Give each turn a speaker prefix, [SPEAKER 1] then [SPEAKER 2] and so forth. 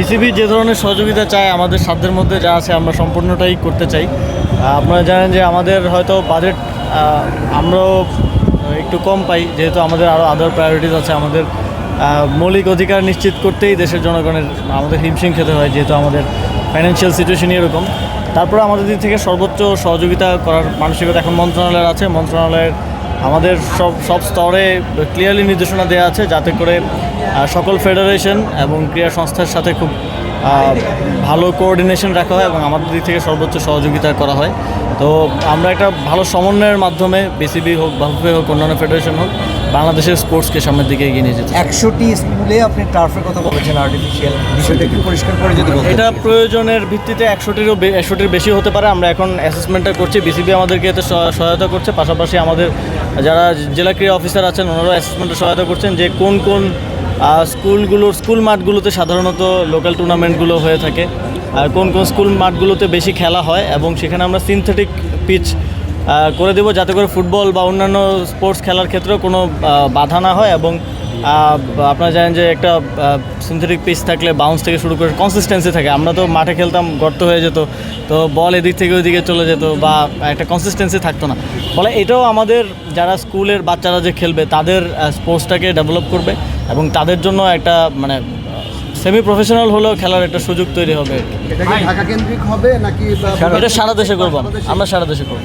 [SPEAKER 1] BCB যে ধরনের সহযোগিতা চায়, আমাদের সাধ্যের মধ্যে যা আছে আমরা সম্পূর্ণটাই করতে চাই। আপনারা জানেন যে আমাদের হয়তো বাজেট আমরাও একটু কম পাই, যেহেতু আমাদের আরও আদার প্রায়োরিটিস আছে। আমাদের মৌলিক অধিকার নিশ্চিত করতেই দেশের জনগণের, আমাদের হিমশিম খেতে হয়, যেহেতু আমাদের ফাইন্যান্সিয়াল সিচুয়েশনই এরকম। তারপরে আমাদের দিক থেকে সর্বোচ্চ সহযোগিতা করার মানসিকতা এখন মন্ত্রণালয়ের আছে। মন্ত্রণালয়ের আমাদের সব সব স্তরে ক্লিয়ারলি নির্দেশনা দেওয়া আছে, যাতে করে সকল ফেডারেশন এবং ক্রীড়া সংস্থার সাথে খুব ভালো কোঅর্ডিনেশন রাখা হয় এবং আমাদের দিক থেকে সর্বোচ্চ সহযোগিতা করা হয়। তো আমরা একটা ভালো সমন্বয়ের মাধ্যমে বিসিবি হোক বাফুফে হোক অন্যান্য ফেডারেশন হোক বাংলাদেশের স্পোর্টসকে সামনের দিকে এগিয়ে নিয়ে যেতে
[SPEAKER 2] একশোটি স্কুলে আপনি টার্ফের কথা বলেছেন আর্টিফিশিয়াল বিষয়টা একটু পরিষ্কার করে যদি
[SPEAKER 1] এটা প্রয়োজনের ভিত্তিতে একশোটিরও একশোটির বেশি হতে পারে। আমরা এখন অ্যাসেসমেন্টটা করছি বিসিবি আমাদেরকে এতে সহ- সহায়তা করছে। পাশাপাশি আমাদের যারা জেলা ক্রীড়া অফিসার আছেন ওনারাও অ্যাসেসমেন্টে সহায়তা করছেন যে কোন কোন স্কুলগুলোর স্কুল মাঠগুলোতে সাধারণত লোকাল টুর্নামেন্টগুলো হয়ে থাকে। আর কোন কোন স্কুল মাঠগুলোতে বেশি খেলা হয় এবং সেখানে আমরা সিনথেটিক পিচ করে দেবো যাতে করে ফুটবল বা অন্যান্য স্পোর্টস খেলার ক্ষেত্রেও কোনো বাধা না হয় এবং আপনারা জানেন যে একটা সিনথেটিক পিচ থাকলে বাউন্স থেকে শুরু করে কনসিস্টেন্সি থাকে। আমরা তো মাঠে খেলতাম, গর্ত হয়ে যেত। তো বল এদিক থেকে ওইদিকে চলে যেত বা একটা কনসিস্টেন্সি থাকতো না। ফলে এটাও আমাদের যারা স্কুলের বাচ্চারা যে খেলবে তাদের স্পোর্টসটাকে ডেভেলপ করবে এবং তাদের জন্য একটা মানে সেমি প্রফেশনাল হলেও খেলার একটা সুযোগ তৈরি হবে
[SPEAKER 3] এটা কি ঢাকা কেন্দ্রিক হবে নাকি
[SPEAKER 1] এটা সারা দেশে করব। আমরা। সারা দেশে করব।